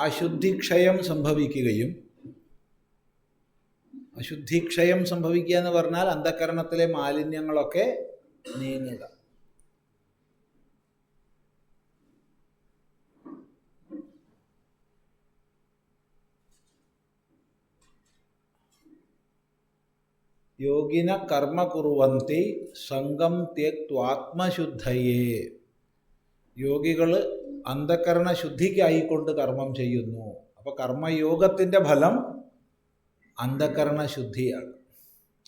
അശുദ്ധിക്ഷയം സംഭവിക്കുകയും അശുദ്ധിക്ഷയം സംഭവിക്കുക എന്ന് പറഞ്ഞാൽ അന്ധകരണത്തിലെ മാലിന്യങ്ങളൊക്കെ നീങ്ങുക. യോഗിന കർമ്മ കുറുവന്തി സംഘം ത്യക്വാത്മശുദ്ധയെ യോഗികൾ അന്ധകരണ ശുദ്ധിക്കായിക്കൊണ്ട് കർമ്മം ചെയ്യുന്നു. അപ്പോൾ കർമ്മയോഗത്തിന്റെ ഫലം അന്ധകരണ ശുദ്ധിയാണ്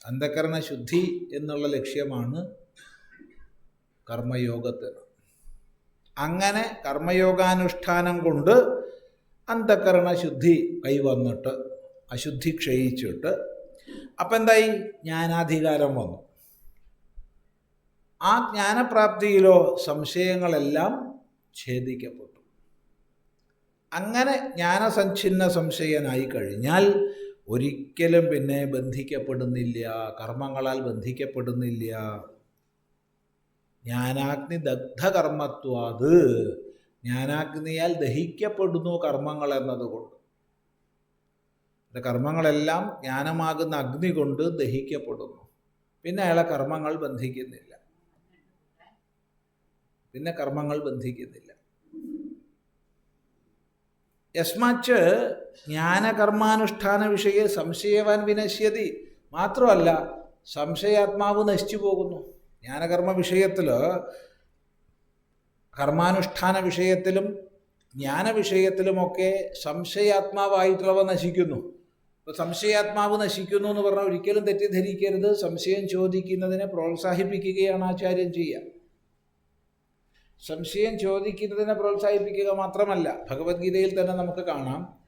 അന്ധകരണ ശുദ്ധി എന്നുള്ള ലക്ഷ്യമാണ് കർമ്മയോഗത്തിന്. അങ്ങനെ കർമ്മയോഗാനുഷ്ഠാനം കൊണ്ട് അന്ധകരണ ശുദ്ധി കൈവന്നിട്ട് അശുദ്ധി ക്ഷയിച്ചിട്ട് അപ്പം എന്തായി? ജ്ഞാനാധികാരം വന്നു. ആ ജ്ഞാനപ്രാപ്തിയിലോ സംശയങ്ങളെല്ലാം ഛേദിക്കപ്പെട്ടു. അങ്ങനെ ജ്ഞാനസഞ്ചിന്ന സംശയനായി കഴിഞ്ഞാൽ ഒരിക്കലും പിന്നെ ബന്ധിക്കപ്പെടുന്നില്ല കർമ്മങ്ങളാൽ ബന്ധിക്കപ്പെടുന്നില്ല. ജ്ഞാനാഗ്നി ദഗ്ധകർമ്മത്വാത് ജ്ഞാനാഗ്നിയാൽ ദഹിക്കപ്പെടുന്നു കർമ്മങ്ങൾ എന്നതുകൊണ്ട്. കർമ്മങ്ങളെല്ലാം ജ്ഞാനമാകുന്ന അഗ്നി കൊണ്ട് ദഹിക്കപ്പെടുന്നു. പിന്നെ അയാളെ കർമ്മങ്ങൾ ബന്ധിക്കുന്നില്ല. പിന്നെ കർമ്മങ്ങൾ ബന്ധിക്കുന്നില്ല. യസ്മാച്ച് ജ്ഞാനകർമാനുഷ്ഠാന വിഷയ സംശയവാൻ വിനശ്യതി. മാത്രമല്ല സംശയാത്മാവ് നശിച്ചു പോകുന്നു. ജ്ഞാനകർമ്മ വിഷയത്തിൽ കർമാനുഷ്ഠാന വിഷയത്തിലും ജ്ഞാന വിഷയത്തിലുമൊക്കെ സംശയാത്മാവായിട്ടുള്ളവ നശിക്കുന്നു. ഇപ്പോൾ സംശയാത്മാവ് നശിക്കുന്നു എന്ന് പറഞ്ഞാൽ ഒരിക്കലും തെറ്റിദ്ധരിക്കരുത്. സംശയം ചോദിക്കുന്നതിനെ പ്രോത്സാഹിപ്പിക്കുകയാണ് ആചാര്യം ചെയ്യുക. സംശയം ചോദിക്കുന്നതിനെ പ്രോത്സാഹിപ്പിക്കുക മാത്രമല്ല ഭഗവത്ഗീതയിൽ തന്നെ നമുക്ക് കാണാം.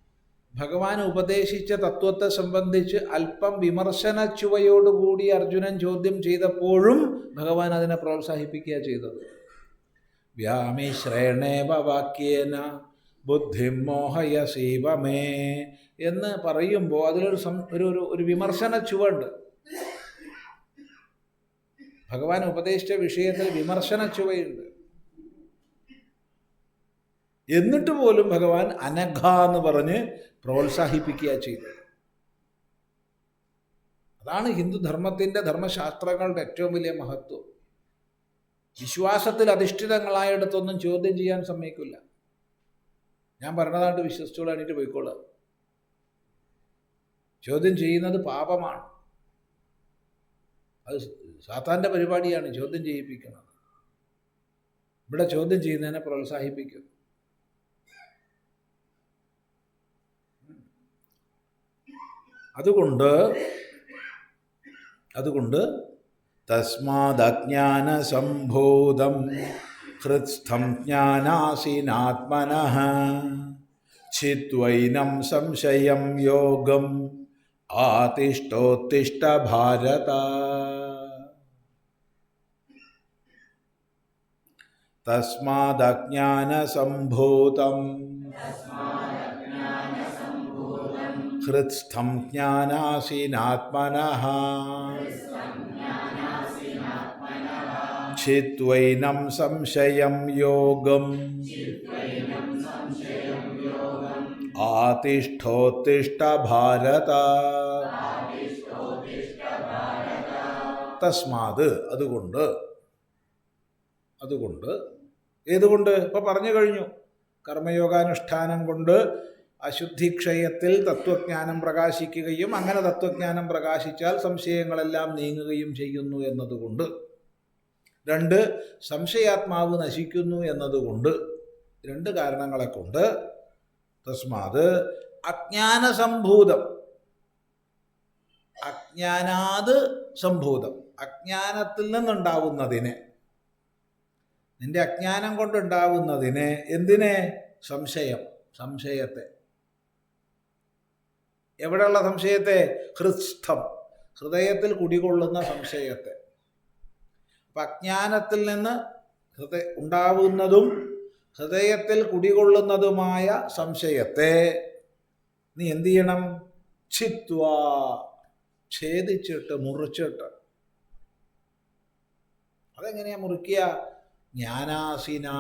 ഭഗവാൻ ഉപദേശിച്ച തത്വത്തെ സംബന്ധിച്ച് അല്പം വിമർശന ചുവയോടുകൂടി അർജുനൻ ചോദ്യം ചെയ്തപ്പോഴും ഭഗവാൻ അതിനെ പ്രോത്സാഹിപ്പിക്കുക ചെയ്തത്. വ്യാമിശ്രേണേവ വാക്യേന ബുദ്ധിം മോഹയ ശീവമേ എന്ന് പറയുമ്പോൾ അതിലൊരു സം ഒരു ഒരു വിമർശന ചുവണ്ട്. ഭഗവാൻ ഉപദേശിച്ച വിഷയത്തിൽ വിമർശന ചുവയുണ്ട്. എന്നിട്ട് പോലും ഭഗവാൻ അനഘ എന്ന് പറഞ്ഞ് പ്രോത്സാഹിപ്പിക്കുക ചെയ്തു. അതാണ് ഹിന്ദുധർമ്മത്തിന്റെ ധർമ്മശാസ്ത്രങ്ങളുടെ ഏറ്റവും വലിയ മഹത്വം. വിശ്വാസത്തിൽ അധിഷ്ഠിതങ്ങളായിടത്തൊന്നും ചോദ്യം ചെയ്യാൻ സമ്മതിക്കില്ല. ഞാൻ പറഞ്ഞതായിട്ട് വിശ്വസിച്ചോളൂ എണീറ്റ് പോയിക്കോളാം. ചോദ്യം ചെയ്യുന്നത് പാപമാണ്. അത് സാത്താന്റെ പരിപാടിയാണ് ചോദ്യം ചെയ്യിപ്പിക്കുന്നത്. ഇവിടെ ചോദ്യം ചെയ്യുന്നതിനെ പ്രോത്സാഹിപ്പിക്കും അതുകൊണ്ട് അതുകൊണ്ട് തസ്മാദജ്ഞാനസംഭൂതം ഹൃത്സ്ഥം ജ്ഞാനാസീനാത്മന ചിത്വൈനം സംശയം യോഗം ആതിഷ്ഠോത്തിഷ്ഠ ഭാരത. തസ്മാദജ്ഞാനസംഭൂതം ഹൃത്സ്ഥം ജ്ഞാനാസീനാത്മന ചിത്വൈനം സംശയം യോഗം ആതിഷ്ഠോത്തിഷ്ഠ ഭാരത തസ്മാത് അതുകൊണ്ട് അതുകൊണ്ട് ഏതുകൊണ്ട്? ഇപ്പൊ പറഞ്ഞു കഴിഞ്ഞു. കർമ്മയോഗാനുഷ്ഠാനം കൊണ്ട് അശുദ്ധിക്ഷയത്തിൽ തത്വജ്ഞാനം പ്രകാശിക്കുകയും അങ്ങനെ തത്വജ്ഞാനം പ്രകാശിച്ചാൽ സംശയങ്ങളെല്ലാം നീങ്ങുകയും ചെയ്യുന്നു എന്നതുകൊണ്ട്. രണ്ട് സംശയാത്മാവ് നശിക്കുന്നു എന്നതുകൊണ്ട്. രണ്ട് കാരണങ്ങളെ കൊണ്ട് തസ്മാത് അജ്ഞാനസംഭൂതം. അജ്ഞാനാത് സംഭൂതം. അജ്ഞാനത്തിൽ നിന്നുണ്ടാവുന്നതിനെ. നിന്റെ അജ്ഞാനം കൊണ്ടുണ്ടാവുന്നതിനെ എന്തിനെ? സംശയം. സംശയത്തെ. എവിടെയുള്ള സംശയത്തെ? ഹൃസ്ഥം ഹൃദയത്തിൽ കുടികൊള്ളുന്ന സംശയത്തെ. അപ്പം അജ്ഞാനത്തിൽ നിന്ന് ഹൃദയ ഉണ്ടാവുന്നതും ഹൃദയത്തിൽ കുടികൊള്ളുന്നതുമായ സംശയത്തെ നീ എന്തു ചെയ്യണം? ഛിത്വ. ഛേദിച്ചിട്ട് മുറിച്ചിട്ട്. അതെങ്ങനെയാ മുറിക്കുക? ജ്ഞാനാസിന.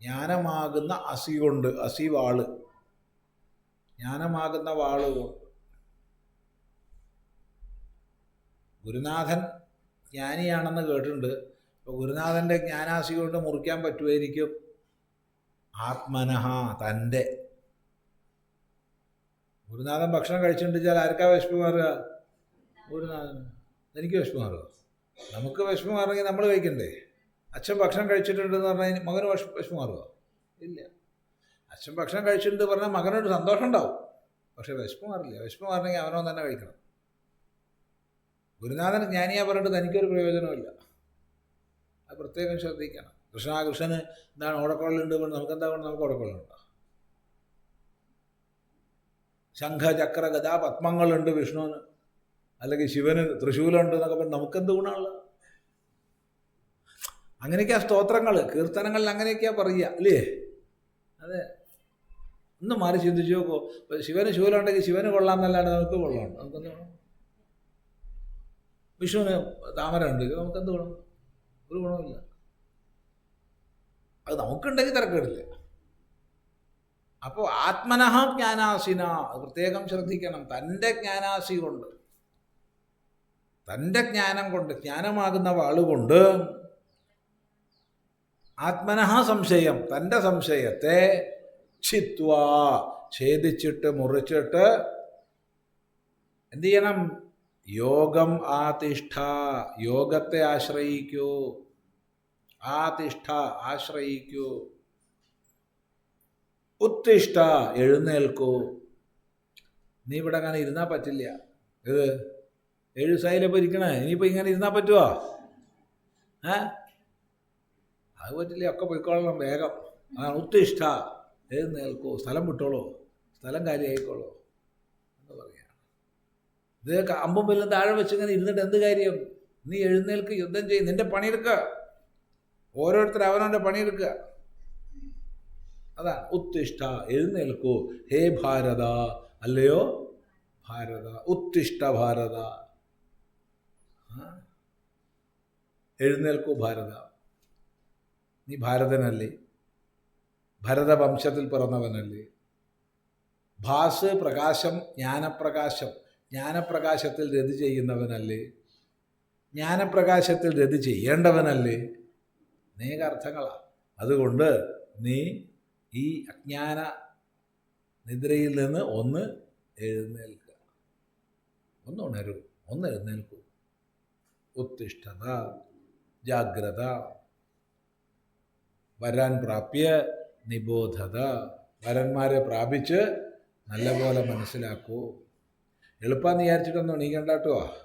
ജ്ഞാനമാകുന്ന അസി കൊണ്ട് അസി വാൾ. ജ്ഞാനമാകുന്ന വാളുകൊണ്ട് ഗുരുനാഥൻ ജ്ഞാനിയാണെന്ന് കേട്ടിട്ടുണ്ട്. അപ്പോൾ ഗുരുനാഥന്റെ ജ്ഞാനാസി കൊണ്ട് മുറിക്കാൻ പറ്റുമായിരിക്കും. ആത്മനഹ തന്റെ. ഗുരുനാഥൻ ഭക്ഷണം കഴിച്ചിട്ടുണ്ടെച്ചാൽ ആർക്കാ വിഷമം മാറുക? ഗുരുനാഥൻ. എനിക്ക് വിഷമം മാറുക. നമുക്ക് വിഷമം മാറണമെങ്കിൽ നമ്മൾ കഴിക്കണ്ടേ? അച്ഛൻ ഭക്ഷണം കഴിച്ചിട്ടുണ്ടെന്ന് പറഞ്ഞാൽ മകന് വിഷ വിഷമം മാറുക ഇല്ല. അച്ഛൻ ഭക്ഷണം കഴിച്ചിട്ടുണ്ട് പറഞ്ഞാൽ മകനൊരു സന്തോഷം ഉണ്ടാവും. പക്ഷേ വിഷമം മാറില്ല. വിഷമം മാറണമെങ്കിൽ അവനോ തന്നെ കഴിക്കണം. ഗുരുനാഥൻ ജ്ഞാനിയാ പറഞ്ഞിട്ട് തനിക്കൊരു പ്രയോജനമില്ല അത് പ്രത്യേകം ശ്രദ്ധിക്കണം. കൃഷ്ണ കൃഷ്ണന് എന്താണ് ഓടക്കൊള്ളുണ്ട് പറഞ്ഞ് നമുക്ക് എന്താ കൊണ്ട് നമുക്ക് ഓടക്കൊള്ളുണ്ടോ ശംഖ ചക്ര ഗത പത്മങ്ങളുണ്ട് വിഷ്ണുവിന്. അല്ലെങ്കിൽ ശിവന് തൃശൂലുണ്ട് എന്നൊക്കെ പറഞ്ഞ് നമുക്കെന്ത് ഗുണമുള്ളത്? അങ്ങനെയൊക്കെയാ സ്തോത്രങ്ങൾ കീർത്തനങ്ങളിൽ അങ്ങനെയൊക്കെയാ പറയുക. അല്ലേ അതെ. ഒന്ന് മാറി ചിന്തിച്ചു നോക്കോ. ശിവന് ശൂലമുണ്ടെങ്കിൽ ശിവന് കൊള്ളാമെന്നല്ലാണ്ട് നമുക്ക് കൊള്ളാം. നമുക്കെന്ത് വേണം? വിഷ്ണുവിന് താമര ഉണ്ട് നമുക്കെന്ത് ഗുണം ഒരു ഗുണമില്ല അത് നമുക്കുണ്ടെങ്കിൽ തിരക്കേടില്ല. അപ്പോൾ ആത്മനഹ ജ്ഞാനാസിന. പ്രത്യേകം ശ്രദ്ധിക്കണം. തന്റെ ജ്ഞാനാസി കൊണ്ട് തന്റെ ജ്ഞാനം കൊണ്ട് ജ്ഞാനമാകുന്ന വാളുകൊണ്ട് ആത്മനഹ സംശയം തന്റെ സംശയത്തെ ഛിത്വ ഛേദിച്ചിട്ട് മുറിച്ചിട്ട് എന്ത് ചെയ്യണം? യോഗം ആതിഷ്ഠ യോഗത്തെ ആശ്രയിക്കൂ. ആതിഷ്ഠ ആശ്രയിക്കൂ. ഉത്തിഷ്ഠ എഴുന്നേൽക്കൂ. നീ ഇവിടെ അങ്ങനെ ഇരുന്നാൽ പറ്റില്ല. ഇത് ഏഴ് സൈലപ്പോൾ ഇരിക്കണേ? ഇനിയിപ്പോൾ ഇങ്ങനെ ഇരുന്നാൽ പറ്റുമോ ഏ? അത് പറ്റില്ല ഒക്കെ പോയിക്കോളണം വേഗം. അതാണ് ഉത്തിഷ്ഠ എഴുന്നേൽക്കൂ സ്ഥലം വിട്ടോളൂ. സ്ഥലം കാര്യമായിക്കോളൂ എന്ന് പറയുകയാണ് ഇത് അമ്പും വല്ലതും താഴെ വെച്ച് ഇങ്ങനെ ഇരുന്നിട്ട് എന്ത് കാര്യം? നീ എഴുന്നേൽക്ക് യുദ്ധം ചെയ്യും നിന്റെ പണിയെടുക്കുക ഓരോരുത്തർ അവനവന്റെ പണിയെടുക്കുക അതാണ് ഉത്തിഷ്ഠ എഴുന്നേൽക്കൂ. ഹേ ഭാരത. അല്ലയോ? ഭാരത. ഉത്തിഷ്ഠ ഭാരത? എഴുന്നേൽക്കൂ ഭാരത. നീ ഭാരതനല്ലേ? ഭരതവംശത്തിൽ പിറന്നവനല്ലേ? ഭാസ് പ്രകാശം ജ്ഞാനപ്രകാശം ജ്ഞാനപ്രകാശത്തിൽ രതി ചെയ്യുന്നവനല്ലേ? ജ്ഞാനപ്രകാശത്തിൽ രതി ചെയ്യേണ്ടവനല്ലേ? അനേക അർത്ഥങ്ങളാണ് അതുകൊണ്ട് നീ ഈ അജ്ഞാന നിദ്രയിൽ നിന്ന് ഒന്ന് എഴുന്നേൽക്കുക ഒന്ന് ഉണരൂ ഒന്ന് എഴുന്നേൽക്കൂ. ഉത്തിഷ്ഠത ജാഗ്രത വരാൻ പ്രാപ്യ നിബോധത. വരന്മാരെ പ്രാപിച്ച് നല്ലപോലെ മനസ്സിലാക്കൂ. എളുപ്പമെന്ന് വിചാരിച്ചിട്ടൊന്നും എണീക്കണ്ടാട്ടോ.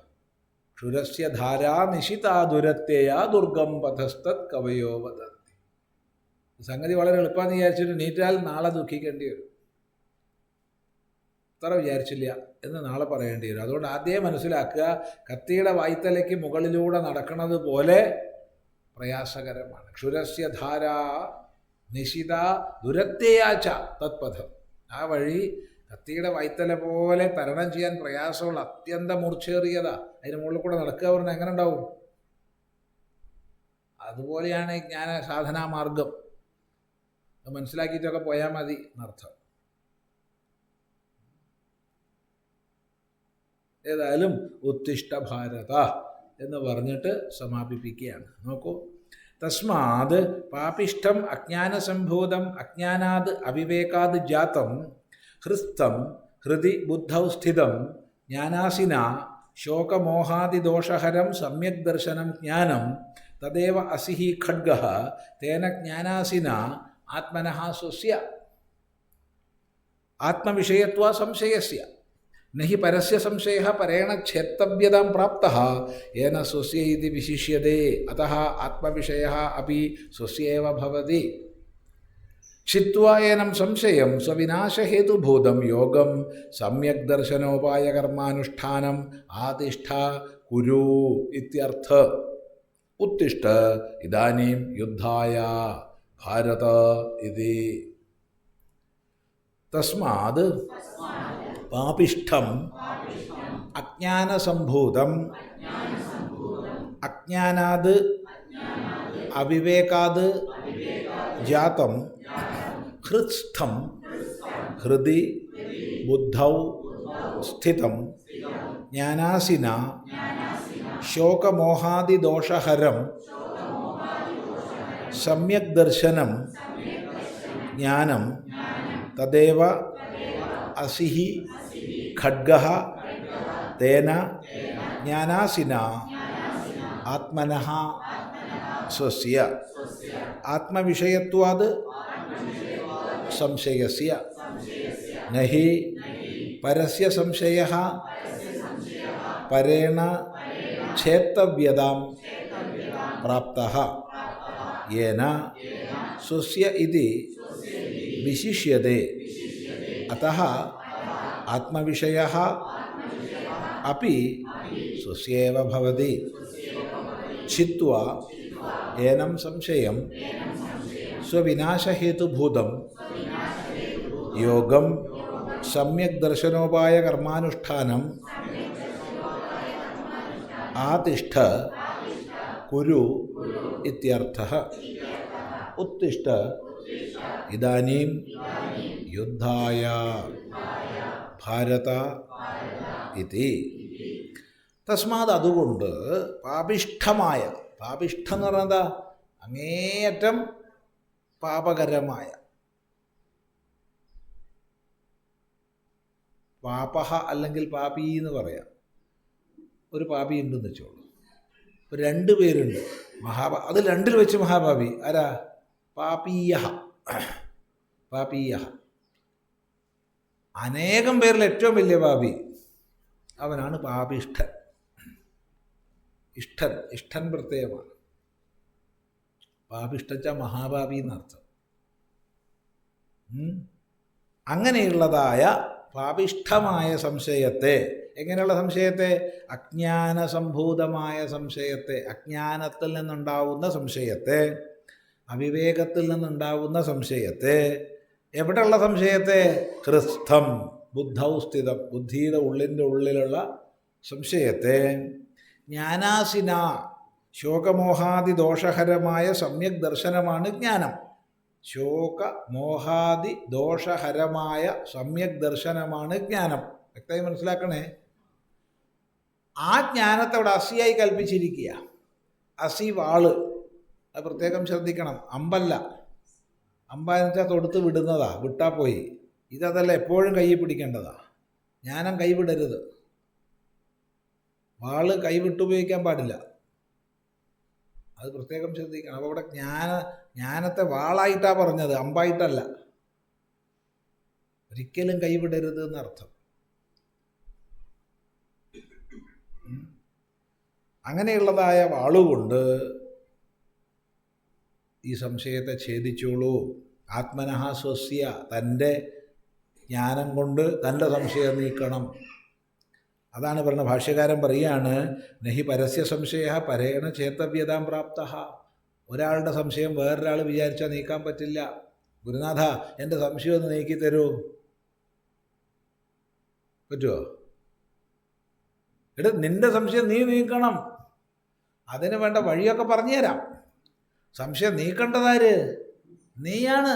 ക്ഷുരസ്യ ധാരാ നിശിതാ ദുരത്തെയാ ദുർഗം പഥസ്തത് കവയോ വദന്തി. സംഗതി വളരെ എളുപ്പമെന്ന് വിചാരിച്ചിട്ട് നീറ്റാൽ നാളെ ദുഃഖിക്കേണ്ടി വരും. അത്ര വിചാരിച്ചില്ല എന്ന് നാളെ പറയേണ്ടി വരും. അതുകൊണ്ട് ആദ്യമേ മനസ്സിലാക്കുക. കത്തിയുടെ വായ്ത്തലയ്ക്ക് മുകളിലൂടെ നടക്കുന്നത് പോലെ പ്രയാസകരമാണ്. ക്ഷുരസ്യ ധാര നിശിത ദുരത്തെയാച്ച തത്പഥം. ആ വഴി കത്തിയുടെ വൈത്തല പോലെ തരണം ചെയ്യാൻ പ്രയാസമുള്ള അത്യന്തം മൂർച്ചേറിയതാ അതിന് മുകളിൽ കൂടെ നടക്കുക പറഞ്ഞാൽ എങ്ങനെ ഉണ്ടാവും? അതുപോലെയാണ് ജ്ഞാന സാധനാ മാർഗം. മനസ്സിലാക്കിയിട്ടൊക്കെ പോയാൽ മതി എന്നർത്ഥം. ഏതായാലും ഉത്തിഷ്ട ഭാരത എന്ന് പറഞ്ഞിട്ട് സമാപിപ്പിക്കുകയാണ്. നോക്കൂ. തസ്മാത് പാപിഷ്ടം അജ്ഞാനസംഭൂതം അജ്ഞാനാത് അവിവേകാത് ജാതം ഹൃസ്തം ഹൃദി ബുദ്ധൗ സ്ഥിതം ജ്ഞാനാസിന ശോകമോഹാദിദോഷഹരം സമ്യക് ദർശനം ജ്ഞാനം തദേവ അസിഹി ഖഡ്ഗ തേന ജ്ഞാനാസിന ആത്മനഃ സ്വസ്യ. ആത്മവിഷയത്വ സംശയസ്യ. നഹി പരസ്യ സംശയ പരേണ ഛേത്തവ്യതാം പ്രാപ്ത ഏന സ്വസ്യ ഇതി വിശിഷ്യത്തെ അത ആത്മവിഷയ അപ്പി സ്വസ്യേവ ഭവതി ക്ഷിത്വാ ഏനം സംശയം സ്വവിനാശഹേതുഭൂതം യോഗം സമ്യക് ദർശനോപായകർമാനുഷ്ഠാനം ആതിഷ്ഠ കുരു ഇത്യർത്ഥ ഉത്തിഷ്ഠ ഇതാനീം യുദ്ധായ ഭാരത ഇതി തസ്മാത് പാപിഷ്ഠം. അജ്ഞാനസംഭൂതം. അജ്ഞാനാത് അവിവേകാത് ജാതം. ഹൃത്സ്ഥം. ഹൃദി ബുദ്ധൗ സ്ഥിതം. ജ്ഞാനാസിന ശോകമോഹാദിദോഷഹരം. സമ്യക് ദർശനം ജ്ഞാനം. തദേവ അസിഹി ഖഡ്ഗ തേന ജ്ഞാനാസിന ആത്മന സ്വസ്യ. ആത്മവിഷയത്വാത് സംശയസ്യ. നഹി പരസ്യ സംശയ പരേണ ക്ഷേത്തവ്യതാം പ്രാപ്ത യേന സ്വസ്യ ഇതി വിശിഷ്യത്തെ अतः आत्मविषयः अपि स्वस्येव भवति। छित्त्वा एनं संशयं स्वविनाशहेतुभूतं योगं सम्यक् आतिष्ठ कुरु इत्यर्थः। उत्तिष्ठ। इदानीं യുദ്ധായ ഭാരത ഇതി. തസ്മാത് അതുകൊണ്ട് പാപിഷ്ഠമായ പാപിഷ്ഠം എന്ന് പറഞ്ഞത് അങ്ങേയറ്റം പാപകരമായ. പാപഹ അല്ലെങ്കിൽ പാപി എന്ന് പറയാം. ഒരു പാപി ഉണ്ടെന്ന് വെച്ചോളൂ. രണ്ട് പേരുണ്ട്. മഹാപാ അത് രണ്ടിൽ വെച്ച് മഹാപാപി. ആരാ? പാപീയ പാപീയഹ. അനേകം പേരിൽ ഏറ്റവും വലിയ പാപി അവനാണ് പാപിഷ്ഠൻ ഇഷ്ടൻ ഇഷ്ടൻ പ്രത്യേകമാണ് പാപിഷ്ഠച്ച മഹാപാപി എന്നർത്ഥം. അങ്ങനെയുള്ളതായ പാപിഷ്ഠമായ സംശയത്തെ എങ്ങനെയുള്ള സംശയത്തെ? അജ്ഞാന സംഭൂതമായ സംശയത്തെ അജ്ഞാനത്തിൽ നിന്നുണ്ടാവുന്ന സംശയത്തെ അവിവേകത്തിൽ നിന്നുണ്ടാവുന്ന സംശയത്തെ എവിടെയുള്ള സംശയത്തെ? ഹൃസ്ഥം ബുദ്ധൗസ്ഥിതം ബുദ്ധിയുടെ ഉള്ളിന്റെ ഉള്ളിലുള്ള സംശയത്തെ. ജ്ഞാനാസിന ശോകമോഹാദി ദോഷഹരമായ സമ്യക് ദർശനമാണ് ജ്ഞാനം. ശോക മോഹാദി ദോഷഹരമായ സമ്യക് ദർശനമാണ് ജ്ഞാനം. വ്യക്തമായി മനസ്സിലാക്കണേ? ആ ജ്ഞാനത്തെ അവിടെ അസിയായി കൽപ്പിച്ചിരിക്കുക. അസി വാൾ അത് പ്രത്യേകം ശ്രദ്ധിക്കണം. അമ്പല്ല. അമ്പ വെച്ചാൽ തൊടുത്ത് വിടുന്നതാ വിട്ടാ പോയി. ഇതതല്ല എപ്പോഴും കൈ പിടിക്കേണ്ടതാ. ജ്ഞാനം കൈവിടരുത് വാൾ കൈവിട്ടുപയോഗിക്കാൻ പാടില്ല. അത് പ്രത്യേകം ശ്രദ്ധിക്കണം. അപ്പോൾ അവിടെ ജ്ഞാന ജ്ഞാനത്തെ വാളായിട്ടാ പറഞ്ഞത് അമ്പായിട്ടല്ല. ഒരിക്കലും കൈവിടരുത് എന്നർത്ഥം. അങ്ങനെയുള്ളതായ വാളുകൊണ്ട് ഈ സംശയത്തെ ഛേദിച്ചോളൂ. ആത്മനഹ സ്വസ്യ തന്റെ ജ്ഞാനം കൊണ്ട് തന്റെ സംശയം നീക്കണം. അതാണ് പറഞ്ഞ ഭാഷ്യകാരൻ പറയുകയാണ് നഹി പരസ്യ സംശയ പരേണ ചേത്തവ്യതാം പ്രാപ്ത. ഒരാളുടെ സംശയം വേറൊരാൾ വിചാരിച്ചാൽ നീക്കാൻ പറ്റില്ല. ഗുരുനാഥ എന്റെ സംശയം ഒന്ന് നീക്കി തരൂ. പറ്റുമോ എടാ നിന്റെ സംശയം നീ നീക്കണം. അതിന് വേണ്ട വഴിയൊക്കെ പറഞ്ഞുതരാം. സംശയം നീക്കേണ്ടതാര് നീയാണ്.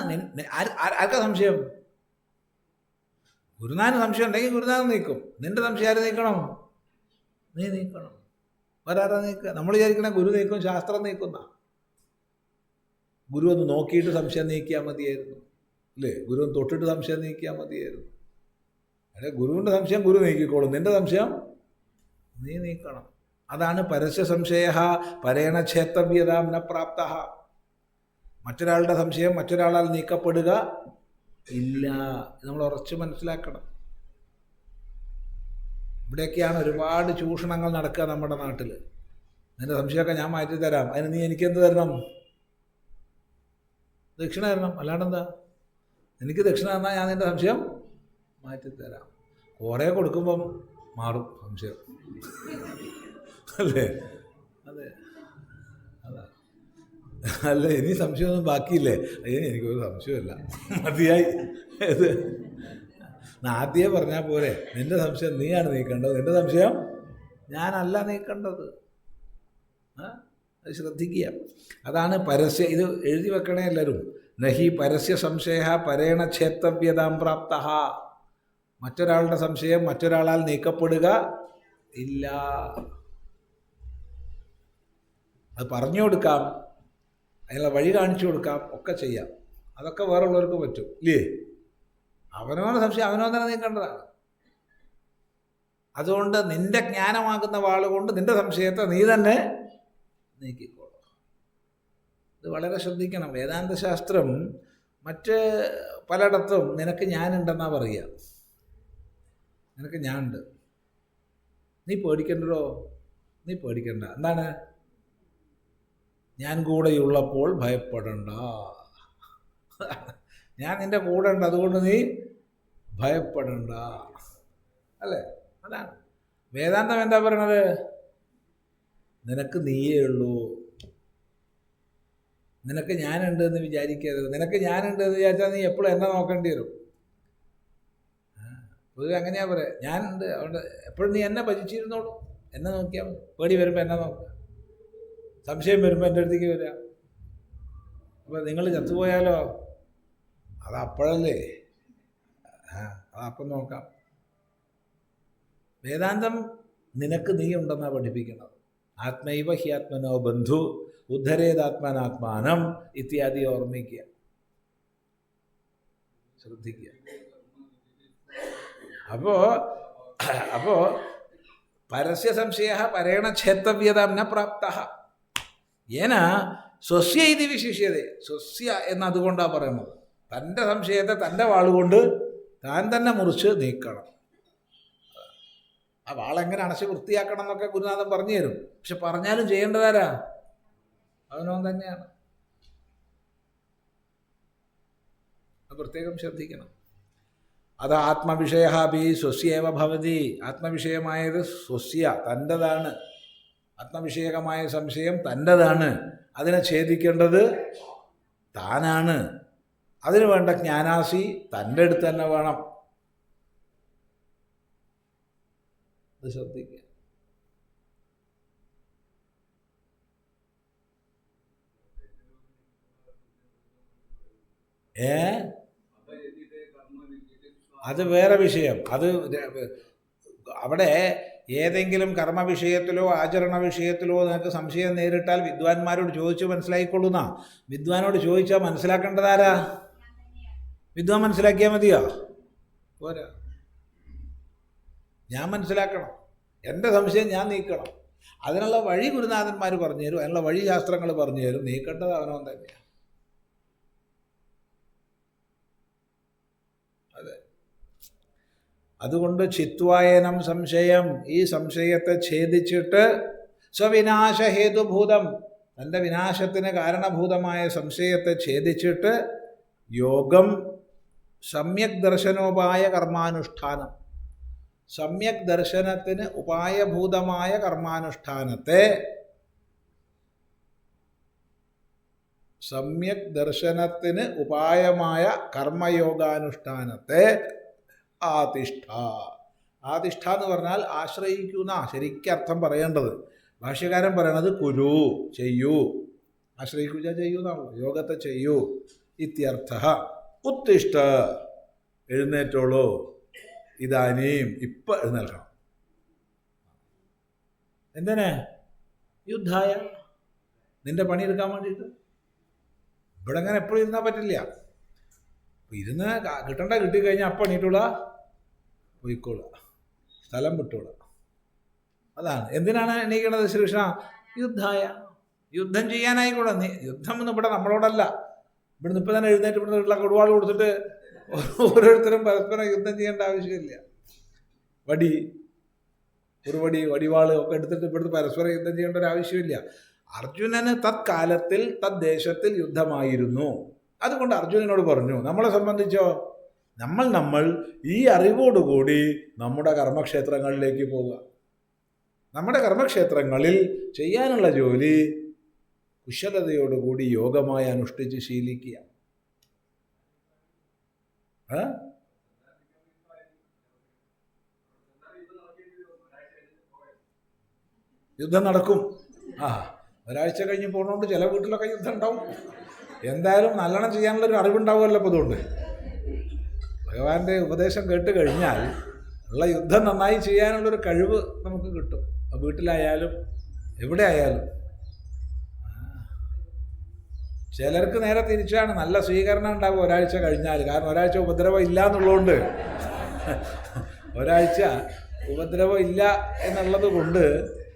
ആർക്കാ സംശയം? ഗുരുനാഥന് സംശയം ഉണ്ടെങ്കിൽ ഗുരുനാഥൻ നീക്കും. നിന്റെ സംശയം ആര് നീക്കണം? നീ നീക്കണം. ഒരാരാ നീക്കുക? നമ്മൾ വിചാരിക്കണ ഗുരു നീക്കും ശാസ്ത്രം നീക്കുന്ന. ഗുരു ഒന്ന് നോക്കിയിട്ട് സംശയം നീക്കിയാൽ മതിയായിരുന്നു. അല്ലേ ഗുരു ഒന്ന് തൊട്ടിട്ട് സംശയം നീക്കിയാൽ മതിയായിരുന്നു. അല്ലെ? ഗുരുവിന്റെ സംശയം ഗുരു നീക്കിക്കോളും. നിന്റെ സംശയം നീ നീക്കണം. അതാണ് പരസ്യ സംശയ പരേണ ക്ഷേത്രവ്യത പ്രാപ്ത മറ്റൊരാളുടെ സംശയം മറ്റൊരാളാൽ നീക്കപ്പെടുക ഇല്ല. നമ്മൾ ഉറച്ച് മനസ്സിലാക്കണം. ഇവിടെയൊക്കെയാണ് ഒരുപാട് ചൂഷണങ്ങൾ നടക്കുക നമ്മുടെ നാട്ടിൽ. നിന്റെ സംശയമൊക്കെ ഞാൻ മാറ്റി തരാം. അതിന് നീ എനിക്കെന്ത് തരണം? ദക്ഷിണ തരണം. അല്ലാണ്ടെന്താ? എനിക്ക് ദക്ഷിണ തന്നാൽ ഞാൻ നിന്റെ സംശയം മാറ്റി തരാം. കുറേ കൊടുക്കുമ്പം മാറും സംശയം. അല്ലേ? അതെ. അതാ അല്ല ഇനി സംശയമൊന്നും ബാക്കിയില്ലേ? അയ്യോ എനിക്കൊരു സംശയമല്ല മതിയായി. ഇത് ആദ്യമേ പറഞ്ഞാൽ പോരെ. നിന്റെ സംശയം നീയാണ് നീക്കേണ്ടത്. നിന്റെ സംശയം? ഞാനല്ല നീക്കേണ്ടത്. അത് ശ്രദ്ധിക്കുക. അതാണ് പരസ്യ ഇത് എഴുതി വെക്കണേ എല്ലാവരും. നഹി പരസ്യ സംശയ പരേണ ക്ഷേത്രവ്യതാം പ്രാപ്ത മറ്റൊരാളുടെ സംശയം മറ്റൊരാളാൽ നീക്കപ്പെടുക ഇല്ല. അത് പറഞ്ഞു കൊടുക്കാം. അതിനുള്ള വഴി കാണിച്ചു കൊടുക്കാം. ഒക്കെ ചെയ്യാം. അതൊക്കെ വേറുള്ളവർക്ക് പറ്റും. ഇല്ലേ? അവനോട് സംശയം അവനോ തന്നെ നീക്കേണ്ടതാണ്. അതുകൊണ്ട് നിന്റെ ജ്ഞാനമാകുന്ന വാളുകൊണ്ട് നിന്റെ സംശയത്തെ നീ തന്നെ നീക്കിക്കോളും. ഇത് വളരെ ശ്രദ്ധിക്കണം. വേദാന്തശാസ്ത്രം മറ്റ് പലയിടത്തും നിനക്ക് ഞാനുണ്ടെന്നാ പറയുക. നിനക്ക് ഞാനുണ്ട്. നീ പേടിക്കണ്ടോ നീ പേടിക്കണ്ട. എന്താണ്? ഞാൻ കൂടെയുള്ളപ്പോൾ ഭയപ്പെടണ്ട. ഞാൻ നിന്റെ കൂടെ ഉണ്ട് അതുകൊണ്ട് നീ ഭയപ്പെടണ്ട. അല്ലേ? അതാണ്. വേദാന്തം എന്താ പറയണത്? നിനക്ക് നീയേ ഉള്ളൂ. നിനക്ക് ഞാനുണ്ട് എന്ന് വിചാരിക്കരുത്. നിനക്ക് ഞാനുണ്ട് എന്ന് വിചാരിച്ചാൽ നീ എപ്പോഴും എന്നെ നോക്കേണ്ടി വരും. പൊതുവെ അങ്ങനെയാ പറയാ. ഞാനുണ്ട് അതുകൊണ്ട് എപ്പോഴും നീ എന്നെ ഭജിച്ചിരുന്നോളൂ. എന്നെ നോക്കിയാൽ പേടി വരുമ്പോൾ എന്നെ നോക്കുക സംശയം വരുമ്പോൾ എന്റെ അടുത്തേക്ക് വരിക അപ്പോൾ നിങ്ങൾ ചത്തുപോയാലോ? അത് അപ്പോഴല്ലേ? അപ്പം നോക്കാം. വേദാന്തം നിനക്ക് നീ ഉണ്ടെന്നാണ് പഠിപ്പിക്കുന്നത്. ആത്മൈവ ഹി ആത്മനോ ബന്ധു ഉദ്ധരേതാത്മാനാത്മാനം ഇത്യാദി ഓർമ്മിക്കുക. ശ്രദ്ധിക്കുക. അപ്പോ അപ്പോ പരസ്യ സംശയ പരേണ ക്ഷേത്രവ്യതാം ന പ്രാപ്ത. ഏന? സ്വസ്യ ഇത് വിശിഷ്യത. സ്വസ്യ എന്ന് അതുകൊണ്ടാണ് പറയുന്നത്. തന്റെ സംശയത്തെ തന്റെ വാളുകൊണ്ട് താൻ തന്നെ മുറിച്ച് നീക്കണം. ആ വാളെങ്ങനെ അണച്ച് വൃത്തിയാക്കണം എന്നൊക്കെ ഗുരുനാഥൻ പറഞ്ഞു തരും. പക്ഷെ പറഞ്ഞാലും ചെയ്യേണ്ടതാരാ? അവനോ തന്നെയാണ്. പ്രത്യേകം ശ്രദ്ധിക്കണം. അത് ആത്മവിഷയ ബി സ്വസ്യേവ ഭവതി. ആത്മവിഷയമായത് സ്വസ്യ തന്റെതാണ്. ആത്മവിഷയകമായ സംശയം തന്റെതാണ്. അതിനെ ഛേദിക്കേണ്ടത് താനാണ്. അതിനു വേണ്ട ജ്ഞാനാസി തന്റെ അടുത്ത് തന്നെ വേണം. അത് ശ്രദ്ധിക്കുക. ഏ? അത് വേറെ വിഷയം. അത് അവിടെ ഏതെങ്കിലും കർമ്മ വിഷയത്തിലോ ആചരണ വിഷയത്തിലോ നിങ്ങൾക്ക് സംശയം നേരിട്ടാൽ വിദ്വാൻമാരോട് ചോദിച്ച് മനസ്സിലാക്കിക്കൊള്ളുന്ന വിദ്വാനോട് ചോദിച്ചാൽ മനസ്സിലാക്കേണ്ടതാരാ? വിദ്വാൻ മനസ്സിലാക്കിയാൽ മതിയോ? പോരാ. ഞാൻ മനസ്സിലാക്കണം. എന്റെ സംശയം ഞാൻ നീക്കണം. അതിനുള്ള വഴി ഗുരുനാഥന്മാർ പറഞ്ഞു തരും അതിനുള്ള വഴി ശാസ്ത്രങ്ങൾ പറഞ്ഞു തരും. നീക്കേണ്ടത് അവനവൻ തന്നെയാണ് അതെ അതുകൊണ്ട് ചിത്വായനം സംശയം. ഈ സംശയത്തെ ഛേദിച്ചിട്ട് സ്വവിനാശഹേതുഭൂതം. തന്റെ വിനാശത്തിന് കാരണഭൂതമായ സംശയത്തെ ഛേദിച്ചിട്ട് യോഗം സമ്യക് ദർശനോപായ കർമാനുഷ്ഠാനം. സമ്യക് ദർശനത്തിന് ഉപായഭൂതമായ കർമാനുഷ്ഠാനത്തെ സമ്യക് ദർശനത്തിന് ഉപായമായ കർമ്മയോഗാനുഷ്ഠാനത്തെ ആതിഷ്ഠ ആതിഷ്ഠ എന്ന് പറഞ്ഞാൽ ആശ്രയിക്കുന്ന ശരിക്കർത്ഥം പറയേണ്ടത്. ഭാഷ്യകാരൻ പറയണത് കുരു ചെയ്യൂ. ആശ്രയിക്കുക ചെയ്യൂ എന്നാണല്ലോ യോഗത്തെ ചെയ്യൂ. ഇത്യർത്ഥ. ഉത്തിഷ്ഠ. എഴുന്നേറ്റോളൂ. ഇതാനീം ഇപ്പം എഴുന്നേൽക്കണം. എന്തിനാ? യുദ്ധായ. നിന്റെ പണിയെടുക്കാൻ വേണ്ടിയിട്ട്. ഇവിടെ അങ്ങനെ എപ്പോഴും ഇരുന്നാൽ പറ്റില്ല. ഇരുന്ന് കിട്ടണ്ട കിട്ടിക്കഴിഞ്ഞാൽ അപ്പം പോയിക്കോളുക. സ്ഥലം വിട്ടോളുക. അതാണ്. എന്തിനാണ് എണീക്കണത് ശ്രീകൃഷ്ണ? യുദ്ധായ. യുദ്ധം ചെയ്യാനായിക്കൂടെ നീ? യുദ്ധം ഒന്നും ഇവിടെ നമ്മളോടല്ല. ഇവിടുന്ന് ഇപ്പം തന്നെ എഴുന്നേറ്റ് ഇവിടുന്ന് ഉള്ള കൊടുവാൾ കൊടുത്തിട്ട് ഓരോരുത്തരും പരസ്പരം യുദ്ധം ചെയ്യേണ്ട ആവശ്യമില്ല. വടി ഒരു വടി വടിവാൾ ഒക്കെ എടുത്തിട്ട് ഇവിടുന്ന് പരസ്പരം യുദ്ധം ചെയ്യേണ്ട ഒരു ആവശ്യമില്ല. അർജുനന് തത്കാലത്തിൽ തദ്ദേശത്തിൽ യുദ്ധമായിരുന്നു. അതുകൊണ്ട് അർജുനനോട് പറഞ്ഞു നമ്മളെ സംബന്ധിച്ചോ? നമ്മൾ നമ്മൾ ഈ അറിവോടുകൂടി നമ്മുടെ കർമ്മക്ഷേത്രങ്ങളിലേക്ക് പോവുക. നമ്മുടെ കർമ്മക്ഷേത്രങ്ങളിൽ ചെയ്യാനുള്ള ജോലി കുശലതയോടുകൂടി യോഗമായി അനുഷ്ഠിച്ച് ശീലിക്കുക? യുദ്ധം നടക്കും. ആ ഒരാഴ്ച കഴിഞ്ഞ് പോകുന്നതുകൊണ്ട് ചില വീട്ടിലൊക്കെ യുദ്ധം ഉണ്ടാവും. എന്തായാലും നല്ലോണം ചെയ്യാനുള്ളൊരു അറിവുണ്ടാവുമല്ലോ അപ്പോൾ അതുകൊണ്ട്. ഭഗവാന്റെ ഉപദേശം കേട്ട് കഴിഞ്ഞാൽ ഉള്ള യുദ്ധം നന്നായി ചെയ്യാനുള്ളൊരു കഴിവ് നമുക്ക് കിട്ടും. വീട്ടിലായാലും എവിടെ ആയാലും. ചിലർക്ക് നേരെ തിരിച്ചാണ് നല്ല സ്വീകരണം ഉണ്ടാവും ഒരാഴ്ച കഴിഞ്ഞാൽ. കാരണം ഒരാഴ്ച ഉപദ്രവം ഇല്ല എന്നുള്ളതുകൊണ്ട്. ഒരാഴ്ച ഉപദ്രവം ഇല്ല എന്നുള്ളത് കൊണ്ട്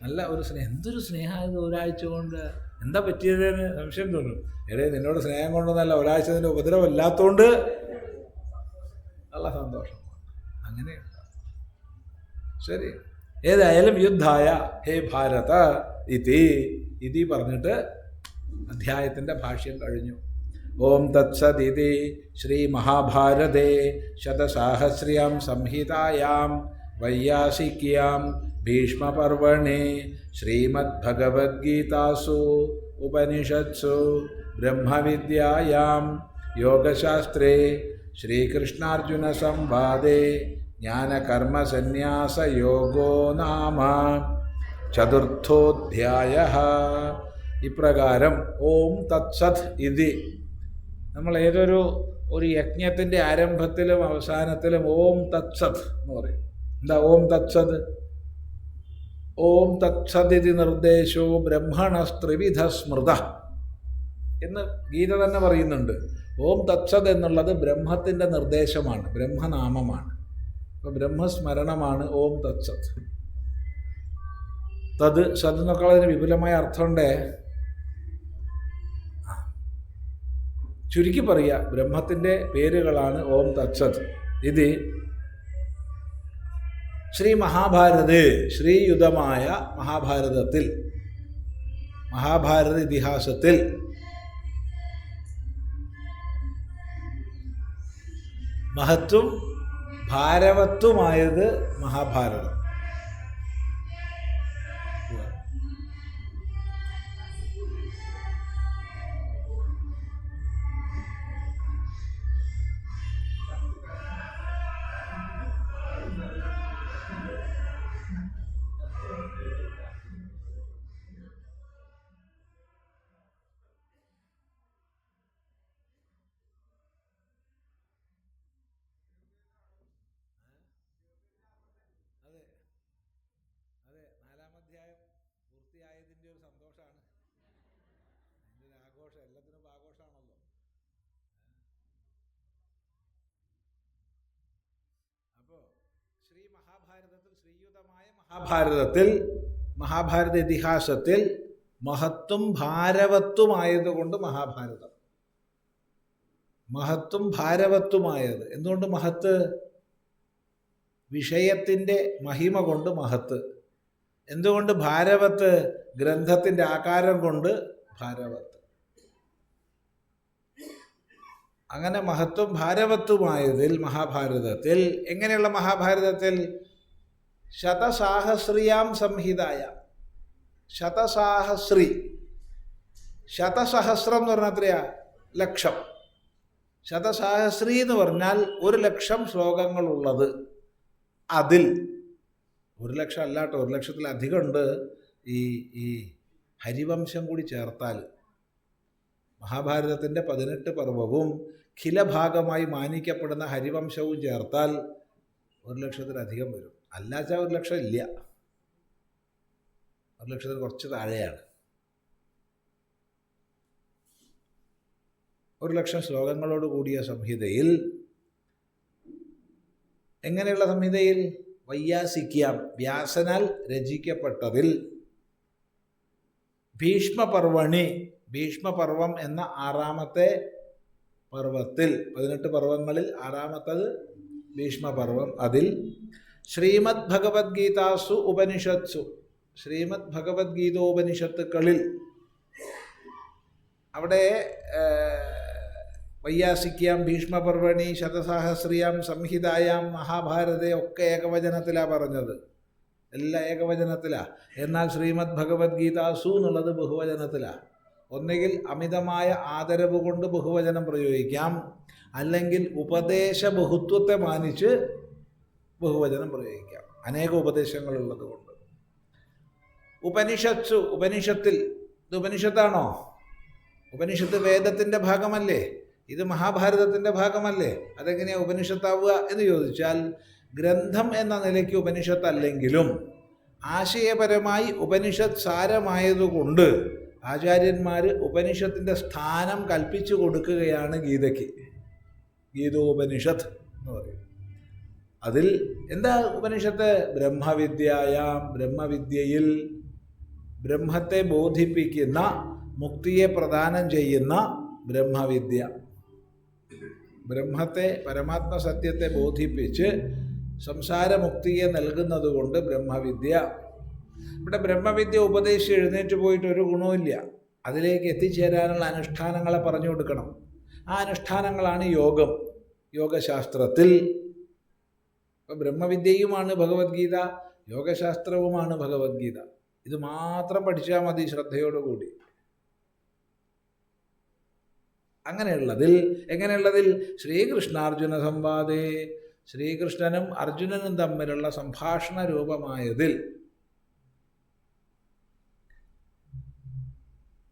നല്ല ഒരു സ്നേഹം എന്തൊരു സ്നേഹമായത് ഒരാഴ്ച കൊണ്ട്? എന്താ പറ്റിയതെന്ന് സംശയം തോന്നും. എടേ നിന്നോട് സ്നേഹം കൊണ്ടൊന്നല്ല ഒരാഴ്ച നിന്റെ ഉപദ്രവം ഇല്ലാത്തതുകൊണ്ട് നല്ല സന്തോഷമാണ് അങ്ങനെയുണ്ട്. ശരി. ഏതായാലും യുദ്ധായ ഹേ ഭാരത ഇതി. ഇതി പറഞ്ഞിട്ട് അധ്യായത്തിന്റെ ഭാഷ്യം കഴിഞ്ഞു. ഓം തത്സദിതി ശ്രീ മഹാഭാരതേ ശതസാഹസ്ര്യാം സംഹിതായാം വൈയാസിക്യാം ഭീഷ്മപർവണേ ശ്രീമദ്ഭഗവത്ഗീതാസു ഉപനിഷത്സു ബ്രഹ്മവിദ്യായാം യോഗശാസ്ത്രേ ശ്രീകൃഷ്ണാർജുനസംവാദേ ജ്ഞാനകർമ്മസന്യാസയോഗോ നാമ ചതുർത്ഥോധ്യായ. ഇപ്രകാരം ഓം തത്സത് ഇതി. നമ്മൾ ഏതൊരു ഒരു യജ്ഞത്തിന്റെ ആരംഭത്തിലും അവസാനത്തിലും ഓം തത്സത് എന്ന് പറയും. എന്താ ഓം തത്സത്? ഓം തത്സതിഥി നിർദ്ദേശോ ബ്രഹ്മണസ്ത്രിവിധ സ്മൃത എന്ന് ഗീത തന്നെ പറയുന്നുണ്ട്. ഓം തത്സത് എന്നുള്ളത് ബ്രഹ്മത്തിന്റെ നിർദ്ദേശമാണ് ബ്രഹ്മനാമമാണ്. അപ്പോൾ ബ്രഹ്മസ്മരണമാണ് ഓം തത്സത്. തത് സത് എന്നൊക്കെ അതിന് വിപുലമായ അർത്ഥമുണ്ട്? ചുരുക്കി പറയുക ബ്രഹ്മത്തിന്റെ പേരുകളാണ് ഓം തത്സത്. ഇത് ശ്രീ മഹാഭാരത് ശ്രീയുതമായ മഹാഭാരതത്തിൽ മഹാഭാരത ഇതിഹാസത്തിൽ മഹത്വം ഭാരവത്വമായത് മഹാഭാരതം. ആഘോഷം എല്ലാത്തിനും ആഘോഷമാണല്ലോ. അപ്പോൾ ശ്രീ മഹാഭാരതത്തിൽ ശ്രീയുതമായ മഹാഭാരതത്തിൽ മഹാഭാരത ഇതിഹാസത്തിൽ മഹത്വം ഭാരവത്വമായതുകൊണ്ട് മഹാഭാരതം. മഹത്വം ഭാരവത്വമായത്. എന്തുകൊണ്ട് മഹത്ത്? വിഷയത്തിന്റെ മഹിമ കൊണ്ട് മഹത്ത്. എന്തുകൊണ്ട് ഭാരവത്ത്? ഗ്രന്ഥത്തിന്റെ ആകാരം കൊണ്ട് ഭാരവത്ത്. അങ്ങനെ മഹത്വം ഭാരവത്വമായതിൽ മഹാഭാരതത്തിൽ എങ്ങനെയുള്ള മഹാഭാരതത്തിൽ? ശതസാഹസ്രിയാം സംഹിതായ. ശതസാഹസ്രി. ശതസഹസ്രം എന്ന് പറഞ്ഞാൽ എത്രയാ? ലക്ഷം. ശതസാഹസ്രി എന്ന് പറഞ്ഞാൽ ഒരു ലക്ഷം ശ്ലോകങ്ങളുള്ളത് അതിൽ. ഒരു ലക്ഷം അല്ലാട്ടോ ഒരു ലക്ഷത്തിലധികം ഉണ്ട് ഈ ഈ ഹരിവംശം കൂടി ചേർത്താൽ. മഹാഭാരതത്തിന്റെ പതിനെട്ട് പർവവും ഖിലഭാഗമായി മാനിക്കപ്പെടുന്ന ഹരിവംശവും ചേർത്താൽ ഒരു ലക്ഷത്തിലധികം വരും. അല്ലാച്ച ഒരു ലക്ഷം ഇല്ല. ഒരു ലക്ഷത്തിന് കുറച്ച് താഴെയാണ്. ഒരു ലക്ഷം ശ്ലോകങ്ങളോട് കൂടിയ സംഹിതയിൽ എങ്ങനെയുള്ള സംഹിതയിൽ? വയ്യാസിക്കാം വ്യാസനാൽ രചിക്കപ്പെട്ടതിൽ ഭീഷ്മപർവണി ഭീഷ്മപർവം എന്ന ആറാമത്തെ പർവത്തിൽ പതിനെട്ട് പർവങ്ങളിൽ ആറാമത്തത് ഭീഷ്മപർവം. അതിൽ ശ്രീമദ് ഭഗവത്ഗീതാസു ഉപനിഷത്സു ശ്രീമദ് ഭഗവത്ഗീതോപനിഷത്തുക്കളിൽ അവിടെ വയ്യാസിക്യാം ഭീഷ്മപർവണി ശതസാഹസ്രിയാം സംഹിതായാം മഹാഭാരതേ ഒക്കെ ഏകവചനത്തിലാണ് പറഞ്ഞത്. എല്ലാ ഏകവചനത്തിലാണ് എന്നാൽ ശ്രീമദ് ഭഗവത്ഗീതാസു എന്നുള്ളത് ബഹുവചനത്തിലാണ് ഒന്നുകിൽ അമിതമായ ആദരവ് കൊണ്ട് ബഹുവചനം പ്രയോഗിക്കാം. അല്ലെങ്കിൽ ഉപദേശ ബഹുത്വത്തെ മാനിച്ച് ബഹുവചനം പ്രയോഗിക്കാം. അനേക ഉപദേശങ്ങളുള്ളത് കൊണ്ട്. ഉപനിഷത്സു ഉപനിഷത്തിൽ ഇത് ഉപനിഷത്താണോ? ഉപനിഷത്ത് വേദത്തിന്റെ ഭാഗമല്ലേ? ഇത് മഹാഭാരതത്തിന്റെ ഭാഗമല്ലേ? അതെങ്ങനെയാണ് ഉപനിഷത്താവുക എന്ന് ചോദിച്ചാൽ ഗ്രന്ഥം എന്ന നിലയ്ക്ക് ഉപനിഷത്തല്ലെങ്കിലും ആശയപരമായി ഉപനിഷത് സാരമായതുകൊണ്ട് ആചാര്യന്മാർ ഉപനിഷത്തിന്റെ സ്ഥാനം കൽപ്പിച്ചു കൊടുക്കുകയാണ് ഗീതയ്ക്ക്. ഗീതോപനിഷത്ത് എന്ന് പറയും. അതിൽ എന്താ ഉപനിഷത്ത്? ബ്രഹ്മവിദ്യായാം ബ്രഹ്മവിദ്യയിൽ ബ്രഹ്മത്തെ ബോധിപ്പിക്കുന്ന മുക്തിയെ പ്രദാനം ചെയ്യുന്ന ബ്രഹ്മവിദ്യ. ബ്രഹ്മത്തെ പരമാത്മ സത്യത്തെ ബോധിപ്പിച്ച് സംസാരമുക്തിയെ നൽകുന്നതുകൊണ്ട് ബ്രഹ്മവിദ്യ. ഇവിടെ ബ്രഹ്മവിദ്യ ഉപദേശിച്ച് എഴുന്നേറ്റ് പോയിട്ട് ഒരു ഗുണവുമില്ല. അതിലേക്ക് എത്തിച്ചേരാനുള്ള അനുഷ്ഠാനങ്ങളെ പറഞ്ഞു കൊടുക്കണം. ആ അനുഷ്ഠാനങ്ങളാണ് യോഗം. യോഗശാസ്ത്രത്തിൽ ഇപ്പം ബ്രഹ്മവിദ്യയുമാണ് ഭഗവത്ഗീത യോഗശാസ്ത്രവുമാണ് ഭഗവത്ഗീത. ഇത് മാത്രം പഠിച്ചാൽ മതി ശ്രദ്ധയോടുകൂടി. അങ്ങനെയുള്ളതിൽ എങ്ങനെയുള്ളതിൽ? ശ്രീകൃഷ്ണാർജുന സംവാദേ. ശ്രീകൃഷ്ണനും അർജുനനും തമ്മിലുള്ള സംഭാഷണ രൂപമായതിൽ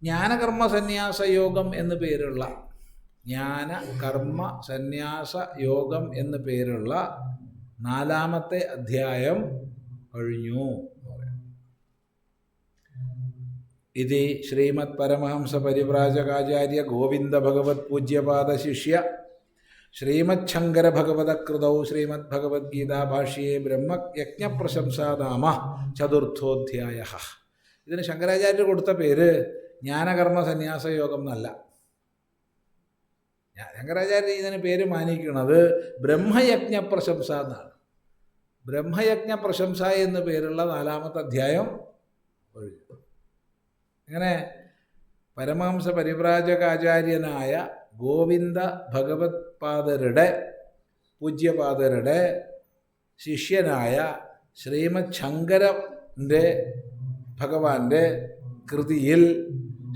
ജ്ഞാനകർമ്മ സന്യാസ യോഗം എന്ന് പേരുള്ള ജ്ഞാന കർമ്മ സന്യാസ യോഗം എന്ന് പേരുള്ള നാലാമത്തെ അധ്യായം കഴിഞ്ഞു ഇതി ശ്രീമത് പരമഹംസ പരിവ്രാജകാചാര്യ ഗോവിന്ദ ഭഗവത് പൂജ്യപാദ ശിഷ്യ ശ്രീമത് ശങ്കര ഭഗവത കൃതൗ ശ്രീമദ് ഭഗവത്ഗീതാ ഭാഷ്യേ ബ്രഹ്മയജ്ഞപ്രശംസാനാമ ചതുർത്ഥോധ്യായ ഇതിന് ശങ്കരാചാര്യ കൊടുത്ത പേര് ജ്ഞാനകർമ്മ സന്യാസ യോഗം എന്നല്ല ശങ്കരാചാര്യ ഇതിന് പേര് മാനിക്കുന്നത് ബ്രഹ്മയജ്ഞ പ്രശംസ എന്നാണ്. ബ്രഹ്മയജ്ഞ പ്രശംസ എന്ന് പേരുള്ള നാലാമത്തെ അധ്യായം ഒഴിഞ്ഞു. അങ്ങനെ പരമാംസ പരിവ്രാജകാചാര്യനായ ഗോവിന്ദ ഭഗവത് പാദരുടെ പൂജ്യപാദരുടെ ശിഷ്യനായ ശ്രീമത് ശങ്കരന്റെ ഭഗവാന്റെ കൃതിയിൽ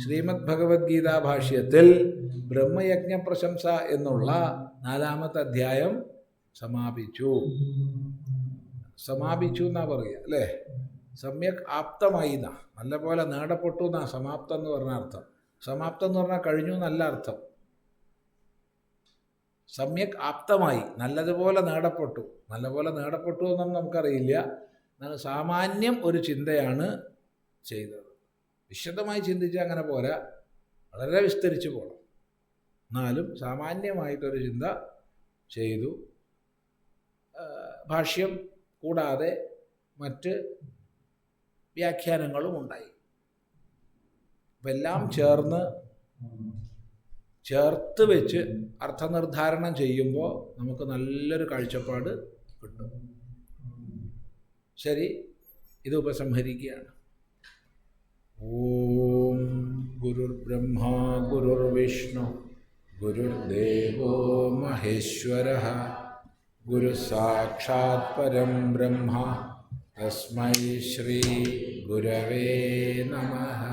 ശ്രീമദ് ഭഗവത്ഗീതാ ഭാഷ്യത്തിൽ ബ്രഹ്മയജ്ഞ പ്രശംസ എന്നുള്ള നാലാമത്തെ അധ്യായം സമാപിച്ചു. സമാപിച്ചു എന്നാ പറയുക അല്ലേ? സമ്യക് ആപ്തമായി എന്നാ നല്ലപോലെ നേടപ്പെട്ടു എന്നാ സമാപ്തം എന്ന് പറഞ്ഞ അർത്ഥം. സമാപ്തം എന്ന് പറഞ്ഞാൽ കഴിഞ്ഞു എന്നല്ല അർത്ഥം. സമ്യക് ആപ്തമായി നല്ലതുപോലെ നേടപ്പെട്ടു. നല്ലപോലെ നേടപ്പെട്ടു എന്നൊന്നും നമുക്കറിയില്ല. സാമാന്യം ഒരു ചിന്തയാണ് ചെയ്തത്. വിശദമായി ചിന്തിച്ച് അങ്ങനെ പോരാ. വളരെ വിസ്തരിച്ച് പോകണം എന്നാലും സാമാന്യമായിട്ടൊരു ചിന്ത ചെയ്തു. ഭാഷ്യം കൂടാതെ മറ്റ് വ്യാഖ്യാനങ്ങളും ഉണ്ടായി. അപ്പം എല്ലാം ചേർന്ന് ചേർത്ത് വെച്ച് അർത്ഥനിർദ്ധാരണം ചെയ്യുമ്പോൾ നമുക്ക് നല്ലൊരു കാഴ്ചപ്പാട് കിട്ടും. ശരി ഇത് ഉപസംഹരിക്കുകയാണ്. ओम गुरुर्ब्रह्मा गुरुर्विष्णु गुरुर्देव महेश्वर। गुरु साक्षात् परम ब्रह्म तस्मै श्रीगुरवे नमः।